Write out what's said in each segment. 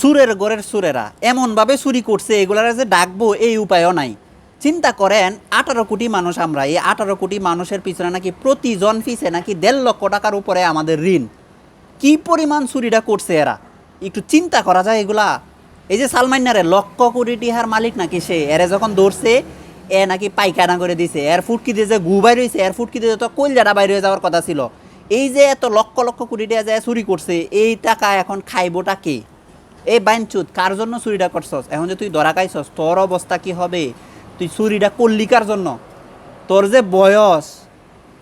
সুরের গড়ের সুরেরা। এমনভাবে চুরি করছে, এগুলারা যে ডাকবো এই উপায়ও নাই। চিন্তা করেন, আঠারো কোটি মানুষ আমরা, এই আঠারো কোটি মানুষের পিছনে নাকি প্রতিজন পিছে নাকি দেড় লক্ষ টাকার উপরে আমাদের ঋণ। কি পরিমাণ চুরিটা করছে এরা? একটু চিন্তা করা যায় এগুলা। এই যে সালমান্নারে লক্ষ কোটি টিহার মালিক নাকি সে, এরে যখন ধরছে এ নাকি পায়খানা করে দিছে। এর ফুটকি দিয়ে যে গু বাইর হয়েছে এর ফুটকি দিয়ে তো কলজাটা বাইরে হয়ে যাওয়ার কথা ছিল। এই যে এত লক্ষ লক্ষ কোটি টাকা যায় চুরি করছে, এই টাকা এখন খাইবোটা কে? এই বাইনচুত কার জন্য চুরিটা করছস? এখন যে তুই ধরা খাইছস, তোর অবস্থা কি হবে? তুই চুরিটা করলি কার জন্য? তোর যে বয়স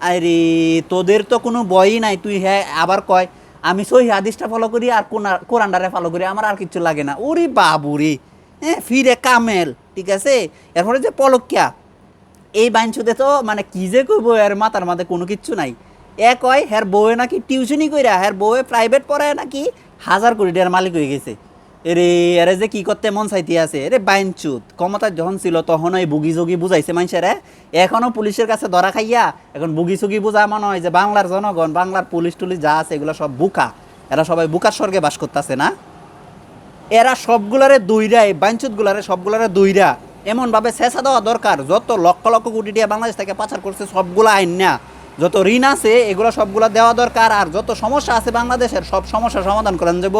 আরে তোদের তো কোনো বয়ই নাই। তুই হ্যাঁ আবার কয়, আমি সহি হাদিসটা ফলো করি আর কোনা- কোরআনটারে ফলো করি, আমার আর কিছু লাগে না। ওরে বাবুরে হ্যাঁ ফিরে কামেল, ঠিক আছে? এরপরে যে পলকিয়া, এই বাইনছুতে তো মানে কি যে করব এর মাথার মাঝে কোনো কিচ্ছু নাই। এ কয় হ্যার বউয়ে নাকি টিউশনই কইরা হ্যার বউয়ে প্রাইভেট পড়ায় নাকি হাজার কোটি টাকার মালিক হয়ে গেছে। এরে এরে যে কি করতে মন চাইতে আছে? এরে বাইনচুত। ক্ষমতা যখন ছিল তখন ওই বুগি জুগি বুঝাইছে মানুষের এখনও পুলিশের কাছে ধরা খাইয়া এখন বুগি সুগি বুঝা মনে হয় যে বাংলার জনগণ, বাংলার পুলিশ টুলিশ যা আছে এগুলো সব বুকা। এরা সবাই বুকার স্বর্গে বাস করতেছে না? এরা সবগুলারে দইরা, এই বাঞ্চুতগুলারে সবগুলারে দুইরা। এমনভাবে শেষা দেওয়া দরকার। যত লক্ষ লক্ষ কোটি টাকা বাংলাদেশ থেকে পাচার করছে সবগুলা আইন না। যত ঋণ আছে, এগুলো সবগুলো দেওয়া দরকার। আর যত সমস্যা আছে বাংলাদেশের, সব সমস্যা সমাধান করেন যাব।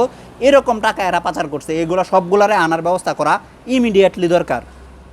এরকম টাকা এরা পাচার করছে। এগুলো সবগুলারে আনার ব্যবস্থা করা ইমিডিয়েটলি দরকার।